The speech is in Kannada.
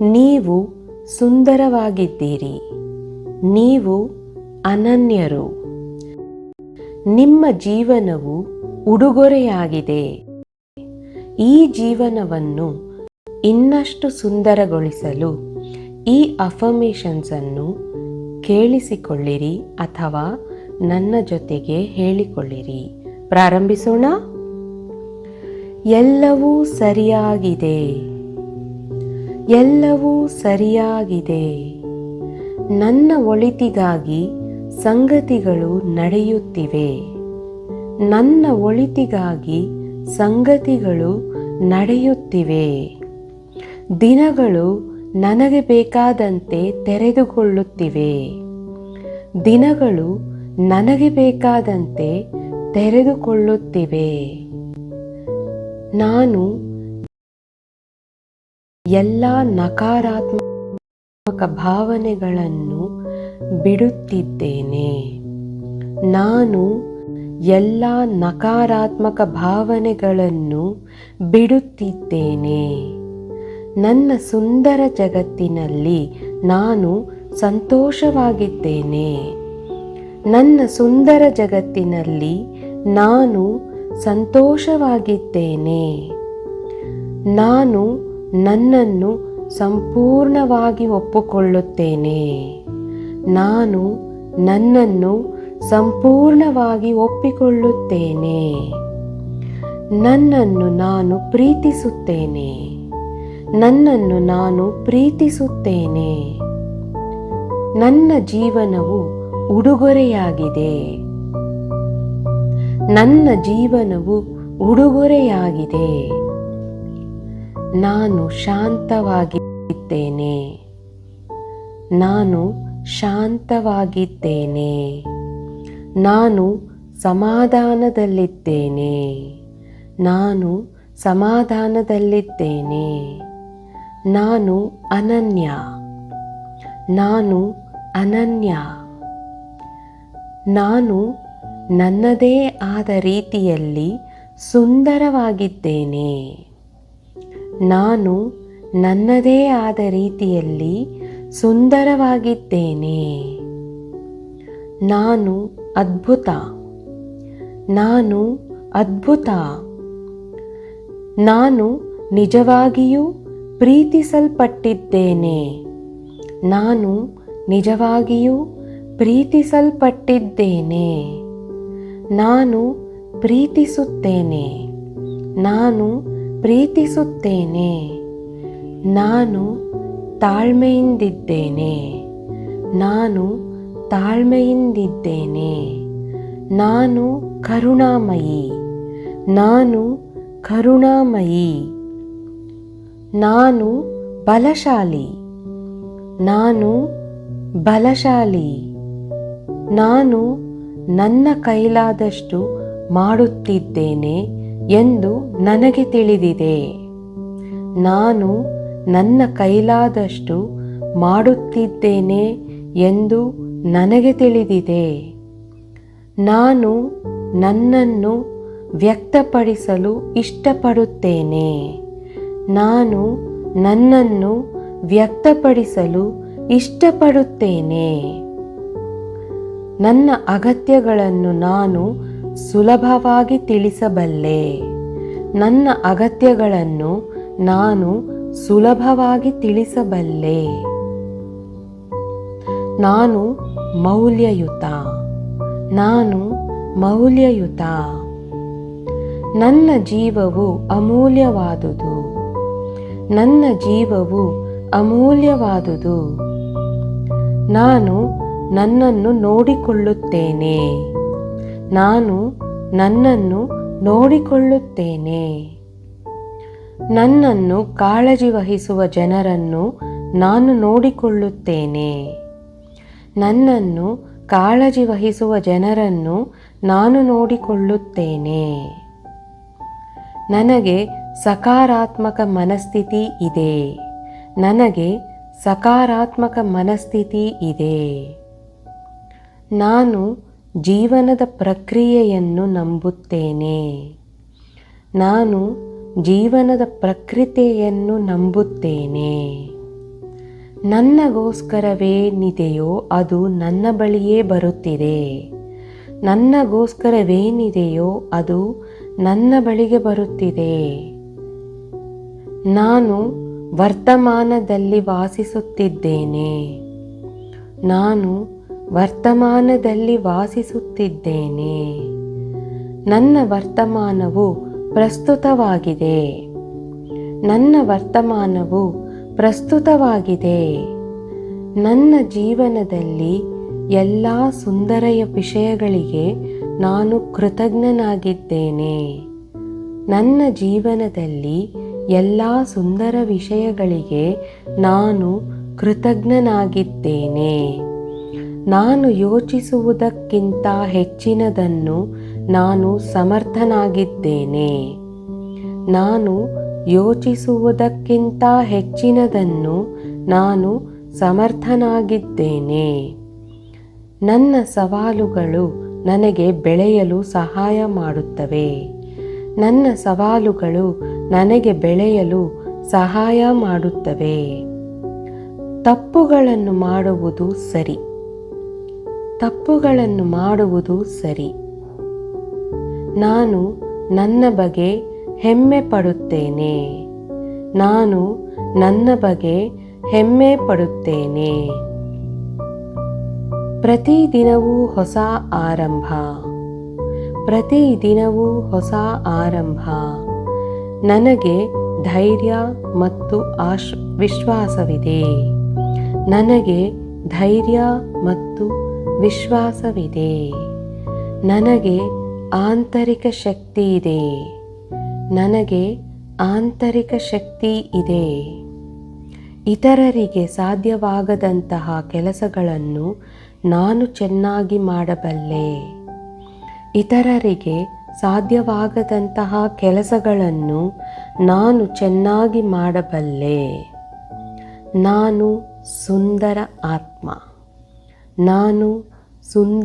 ನೀವು ಸುಂದರವಾಗಿದ್ದೀರಿ. ನೀವು ಅನನ್ಯರು. ನಿಮ್ಮ ಜೀವನವು ಉಡುಗೊರೆಯಾಗಿದೆ. ಈ ಜೀವನವನ್ನು ಇನ್ನಷ್ಟು ಸುಂದರಗೊಳಿಸಲು ಈ ಅಫರ್ಮೇಷನ್ಸನ್ನು ಕೇಳಿಸಿಕೊಳ್ಳಿರಿ ಅಥವಾ ನನ್ನ ಜೊತೆಗೆ ಹೇಳಿಕೊಳ್ಳಿರಿ. ಪ್ರಾರಂಭಿಸೋಣ. ಎಲ್ಲವೂ ಸರಿಯಾಗಿದೆ. ಎಲ್ಲವೂ ಸರಿಯಾಗಿದೆ. ನನ್ನ ಒಳಿತಿಗಾಗಿ ಸಂಗತಿಗಳು ನಡೆಯುತ್ತಿವೆ. ನನ್ನ ಒಳಿತಿಗಾಗಿ ಸಂಗತಿಗಳು ನಡೆಯುತ್ತಿವೆ. ದಿನಗಳು ನನಗೆ ಬೇಕಾದಂತೆ ತೆರೆದುಕೊಳ್ಳುತ್ತಿವೆ. ದಿನಗಳು ನನಗೆ ಬೇಕಾದಂತೆ ತೆರೆದುಕೊಳ್ಳುತ್ತಿವೆ. ನಾನು ಎಲ್ಲ ನಕಾರಾತ್ಮಕ ಭಾವನೆಗಳನ್ನು ಬಿಡುತ್ತಿದ್ದೇನೆ. ನಾನು ಎಲ್ಲ ನಕಾರಾತ್ಮಕ ಭಾವನೆಗಳನ್ನು ಬಿಡುತ್ತಿದ್ದೇನೆ. ನನ್ನ ಸುಂದರ ಜಗತ್ತಿನಲ್ಲಿ ನಾನು ಸಂತೋಷವಾಗಿದ್ದೇನೆ. ನನ್ನ ಸುಂದರ ಜಗತ್ತಿನಲ್ಲಿ ನಾನು ಸಂತೋಷವಾಗಿದ್ದೇನೆ. ನಾನು ನನ್ನನ್ನು ಸಂಪೂರ್ಣವಾಗಿ ಒಪ್ಪಿಕೊಳ್ಳುತ್ತೇನೆ. ನಾನು ನನ್ನನ್ನು ಸಂಪೂರ್ಣವಾಗಿ ಒಪ್ಪಿಕೊಳ್ಳುತ್ತೇನೆ. ನನ್ನನ್ನು ನಾನು ಪ್ರೀತಿಸುತ್ತೇನೆ. ನನ್ನನ್ನು ನಾನು ಪ್ರೀತಿಸುತ್ತೇನೆ. ನನ್ನ ಜೀವನವು ಉಡುಗೊರೆಯಾಗಿದೆ. ನನ್ನ ಜೀವನವು ಉಡುಗೊರೆಯಾಗಿದೆ. ನಾನು ಶಾಂತವಾಗಿದ್ದೇನೆ. ನಾನು ಶಾಂತವಾಗಿದ್ದೇನೆ. ನಾನು ಸಮಾಧಾನದಲ್ಲಿದ್ದೇನೆ. ನಾನು ಸಮಾಧಾನದಲ್ಲಿದ್ದೇನೆ. ನಾನು ಅನನ್ಯ. ನಾನು ಅನನ್ಯ. ನಾನು ನನ್ನದೇ ಆದ ರೀತಿಯಲ್ಲಿ ಸುಂದರವಾಗಿದ್ದೇನೆ. ನಾನು ನನ್ನದೇ ಆದ ರೀತಿಯಲ್ಲಿ ಸುಂದರವಾಗಿದ್ದೇನೆ. ನಾನು ಅದ್ಭುತ. ನಾನು ಅದ್ಭುತ. ನಾನು ನಿಜವಾಗಿಯೂ ಪ್ರೀತಿಸಲ್ಪಟ್ಟಿದ್ದೇನೆ. ನಾನು ನಿಜವಾಗಿಯೂ ಪ್ರೀತಿಸಲ್ಪಟ್ಟಿದ್ದೇನೆ. ನಾನು ಪ್ರೀತಿಸುತ್ತೇನೆ. ನಾನು ಪ್ರೀತಿಸುತ್ತೇನೆ. ನಾನು ತಾಳ್ಮೆಯಿಂದಿದ್ದೇನೆ. ನಾನು ತಾಳ್ಮೆಯಿಂದಿದ್ದೇನೆ. ನಾನು ಕರುಣಾಮಯಿ. ನಾನು ಕರುಣಾಮಯಿ. ನಾನು ಬಲಶಾಲಿ. ನಾನು ಬಲಶಾಲಿ. ನಾನು ನನ್ನ ಕೈಲಾದಷ್ಟು ಮಾಡುತ್ತಿದ್ದೇನೆ. ಎಂದು ನನಗೆ ತಿಳಿದಿದೆ. ನಾನು ನನ್ನ ಕೈಲಾದಷ್ಟು ಮಾಡುತ್ತಿದ್ದೇನೆ ಎಂದು ನನಗೆ ತಿಳಿದಿದೆ. ನಾನು ನನ್ನನ್ನು ವ್ಯಕ್ತಪಡಿಸಲು ಇಷ್ಟಪಡುತ್ತೇನೆ. ನಾನು ನನ್ನನ್ನು ವ್ಯಕ್ತಪಡಿಸಲು ಇಷ್ಟಪಡುತ್ತೇನೆ. ನನ್ನ ಅಗತ್ಯಗಳನ್ನು ನಾನು ಸುಲಭವಾಗಿ ತಿಳಿಸಬಲ್ಲೆ. ನನ್ನ ಅಗತ್ಯಗಳನ್ನು ನಾನು ಸುಲಭವಾಗಿ ತಿಳಿಸಬಲ್ಲೆ. ನಾನು ಮೌಲ್ಯಯುತ. ನಾನು ಮೌಲ್ಯಯುತ. ನನ್ನ ಜೀವವು ಅಮೂಲ್ಯವಾದುದು. ನನ್ನ ಜೀವವು ಅಮೂಲ್ಯವಾದುದು. ನಾನು ನನ್ನನ್ನು ನೋಡಿಕೊಳ್ಳುತ್ತೇನೆ. ನಾನು ನನ್ನನ್ನು ನೋಡಿಕೊಳ್ಳುತ್ತೇನೆ. ನನ್ನನ್ನು ಕಾಳಜಿ ವಹಿಸುವ ಜನರನ್ನು ನಾನು ನೋಡಿಕೊಳ್ಳುತ್ತೇನೆ. ನನ್ನನ್ನು ಕಾಳಜಿ ವಹಿಸುವ ಜನರನ್ನು ನಾನು ನೋಡಿಕೊಳ್ಳುತ್ತೇನೆ. ನನಗೆ ಸಕಾರಾತ್ಮಕ ಮನಸ್ಥಿತಿ ಇದೆ. ನನಗೆ ಸಕಾರಾತ್ಮಕ ಮನಸ್ಥಿತಿ ಇದೆ. ನಾನು ಜೀವನದ ಪ್ರಕ್ರಿಯೆಯನ್ನು ನಂಬುತ್ತೇನೆ. ನಾನು ಜೀವನದ ಪ್ರಕೃತಿಯನ್ನು ನಂಬುತ್ತೇನೆ. ನನ್ನಗೋಸ್ಕರವೇನಿದೆಯೋ ಅದು ನನ್ನ ಬಳಿಯೇ ಬರುತ್ತಿದೆ. ನನ್ನಗೋಸ್ಕರವೇನಿದೆಯೋ ಅದು ನನ್ನ ಬಳಿಗೆ ಬರುತ್ತಿದೆ. ನಾನು ವರ್ತಮಾನದಲ್ಲಿ ವಾಸಿಸುತ್ತಿದ್ದೇನೆ. ನಾನು ವರ್ತಮಾನದಲ್ಲಿ ವಾಸಿಸುತ್ತಿದ್ದೇನೆ. ನನ್ನ ವರ್ತಮಾನವು ಪ್ರಸ್ತುತವಾಗಿದೆ. ನನ್ನ ವರ್ತಮಾನವು ಪ್ರಸ್ತುತವಾಗಿದೆ. ನನ್ನ ಜೀವನದಲ್ಲಿ ಎಲ್ಲ ಸುಂದರಯ ವಿಷಯಗಳಿಗೆ ನಾನು ಕೃತಜ್ಞನಾಗಿದ್ದೇನೆ. ನನ್ನ ಜೀವನದಲ್ಲಿ ಎಲ್ಲ ಸುಂದರ ವಿಷಯಗಳಿಗೆ ನಾನು ಕೃತಜ್ಞನಾಗಿದ್ದೇನೆ. ನಾನು ಯೋಚಿಸುವುದಕ್ಕಿಂತ ಹೆಚ್ಚಿನದನ್ನು ನಾನು ಸಮರ್ಥನಾಗಿದ್ದೇನೆ. ನಾನು ಯೋಚಿಸುವುದಕ್ಕಿಂತ ಹೆಚ್ಚಿನದನ್ನು ನಾನು ಸಮರ್ಥನಾಗಿದ್ದೇನೆ. ನನ್ನ ಸವಾಲುಗಳು ನನಗೆ ಬೆಳೆಯಲು ಸಹಾಯ ಮಾಡುತ್ತವೆ. ನನ್ನ ಸವಾಲುಗಳು ನನಗೆ ಬೆಳೆಯಲು ಸಹಾಯ ಮಾಡುತ್ತವೆ. ತಪ್ಪುಗಳನ್ನು ಮಾಡುವುದು ಸರಿ. ತಪ್ಪುಗಳನ್ನು ಮಾಡುವುದು ಸರಿ. ನಾನು ನನ್ನ ಬಗ್ಗೆ ಹೆಮ್ಮೆ ಪಡುತ್ತೇನೆ. ನಾನು ನನ್ನ ಬಗ್ಗೆ ಹೆಮ್ಮೆ ಪಡುತ್ತೇನೆ. ಪ್ರತಿದಿನವೂ ಹೊಸ ಆರಂಭ. ಪ್ರತಿದಿನವೂ ಹೊಸ ಆರಂಭ. ನನಗೆ ಧೈರ್ಯ ಮತ್ತು ಆಶ್, ವಿಶ್ವಾಸವಿದೆ. ನನಗೆ ಧೈರ್ಯ ಮತ್ತು ವಿಶ್ವಾಸವಿದೆ. ನನಗೆ ಆಂತರಿಕ ಶಕ್ತಿ ಇದೆ. ನನಗೆ ಆಂತರಿಕ ಶಕ್ತಿ ಇದೆ. ಇತರರಿಗೆ ಸಾಧ್ಯವಾಗದಂತಹ ಕೆಲಸಗಳನ್ನು ನಾನು ಚೆನ್ನಾಗಿ ಮಾಡಬಲ್ಲೆ. ಇತರರಿಗೆ ಸಾಧ್ಯವಾಗದಂತಹ ಕೆಲಸಗಳನ್ನು ನಾನು ಚೆನ್ನಾಗಿ ಮಾಡಬಲ್ಲೆ. ನಾನು ಸುಂದರ ಆತ್ಮ. ನಾನು ಸುಂದರ